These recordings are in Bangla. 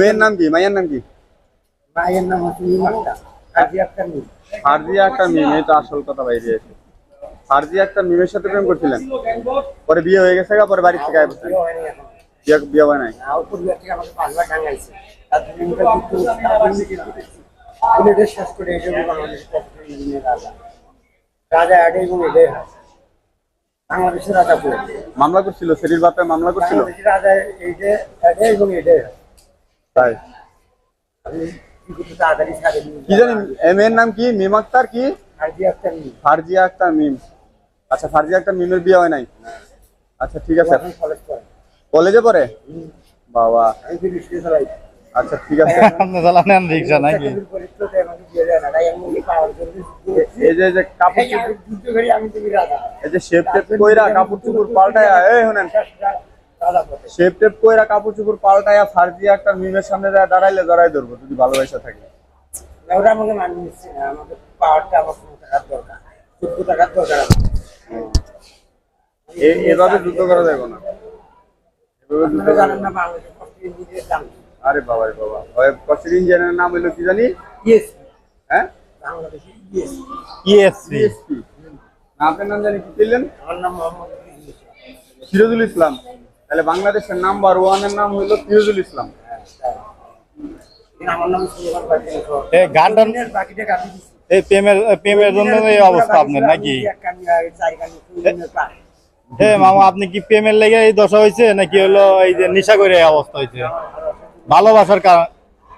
মেয়ের নাম কি? মাইয়ার নাম কি? মায়ের নাম ফারজিয়া একটা মিম। তো আসল কথা বাইরে এসে। ফারজিয়া একটা মিমের সাথে প্রেম করছিলেন? পরে বিয়ে হয়ে গেছে গা, পরে বাড়ি থেকে বিয়ে বিয়ে হয় নাই? মামলা করছিল? সেরির বাপে মামলা করছিল? রাজা এই যে এবং এডে হয়। তাই। কি জানি এ মেয়ের নাম কি? মিম আক্তার কি? ফারজিয়া একটা মিম। আচ্ছা ফারজিয়া একটা মিমের বিয়ে হয় নাই? আচ্ছা ঠিক আছে। কলেজ পড়ে কলেজে পড়ে? বাবা। আচ্ছা ঠিক আছে। রিক্সা নাকি? এই যে এই যে কাপড় এই যে শেপ টেপ কইরা কাপড় চুপড় পাল্টায় এই শুনেন। শেপ টেপ কইরা কাপড় চুপড় পাল্টায়া ফারজিয়া একটা মিমের সামনে দাঁড়াইলে জড়াই ধরবো যদি ভালোবাসা থাকে। ওরা আমাকে মানিয়ে না আমাকে পাওয়ারটা আমার কোনো টাকার দরকার চোদ্দ টাকার দরকার এভাবে যুদ্ধ করা যাবে না। এভাবে যুদ্ধ জানেন না না। বাংলাদেশের কষ্টের ইঞ্জিনের দাম আরে বাবা রে বাবা ইঞ্জিনিয়ারের নাম হইল কি জানি? হ্যাঁ? বাংলাদেশের yes। ইএসসি আপনার নাম জানি কি ছিলেন আমার নাম মোহাম্মদ ইদ্রিস ইসলাম। তাহলে বাংলাদেশের নাম্বার ওয়ানের নাম হইল ফিরোজুল ইসলাম। হ্যাঁ। এই প্রেমের প্রেমের জন্য এই অবস্থা আপনার নাকি? মামা আপনি কি প্রেমের লেগে এই দশা হয়েছে নাকি হলো এই যে নেশা করে এই অবস্থা হয়েছে ভালোবাসার কারণ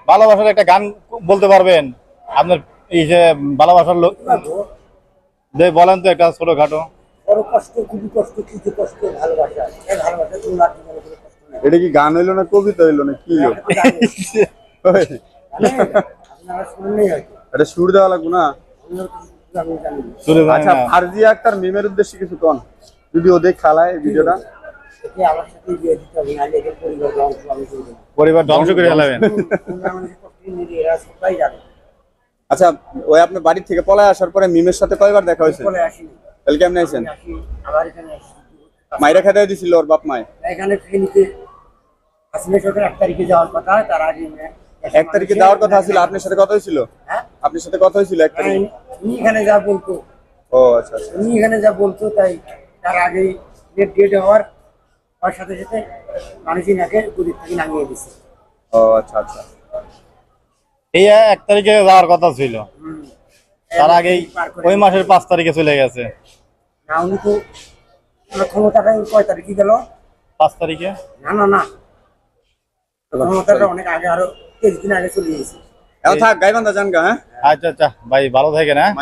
ভালোবাসার একটা গান বলতে পারবেন? আপনার এই যে ভালোবাসার লোক যে বলেন তো একটা ছোটখাটো। বড় কষ্ট খুবই কষ্ট কিছু কষ্ট ভালোবাসা। এই ভালোবাসা তোমার জীবনে কোনো কষ্ট নেই। এটা কি গান হইল না কবিতা হইল না কি হইল? আপনারা শুনলেই হয়তো। এটা সুর দেওয়া লাগবো না? আচ্ছা না। আক্তার মিমের উদ্দেশ্যে কিছু কন। যদি ও খালায় ভিডিওটা। একে আমার সাথে বিয়ে দিতে হবে নাহলে এদের পরিবার ধ্বংস আমি করব না। পরিবার ধ্বংস করে ফেলাবেন। তোমরা আমাদের কষ্ট নিয়ে এরা সবাই জানে। আচ্ছা ওই আপনার বাড়ি থেকে পলায় আসার পরে মিমের সাথে কয়বার দেখা হয়েছে? তাহলে কেমন আইছেন আমি আসি আবার এখানে আসি মাইরা খেতে দিছিল ওর বাপ মায় এখানে ট্রেনিতে আসলে সরকার এক তারিখে যাওয়ার কথা তার আগে এক তারিখে যাওয়ার কথা ছিল আপনার সাথে কথা হয়েছিল হ্যাঁ? আপনার সাথে কথা হয়েছিল এক তারিখে? উনি এখানে যা বলতো। ও আচ্ছা আচ্ছা। উনি এখানে যা বলতো তাই তার আগেই ডেট ডেট হওয়ার হওয়ার সাথে সাথে মানুষই নাকে থেকে নামিয়ে দিছে। ও আচ্ছা আচ্ছা। এই এক তারিখে যাওয়ার কথা ছিল। তার আগেই ওই মাসের পাঁচ তারিখে চলে গেছে। না উনি তো ক্ষমতাটা কয় তারিখে গেল? পাঁচ তারিখে। না না না। ক্ষমতাটা অনেক আগে আরও তেইশ দিন আগে চলে গেছে। এখন থাক গাইবান্ধা যান গা হ্যাঁ? আচ্ছা আচ্ছা। ভাই ভালো থাকে হ্যাঁ?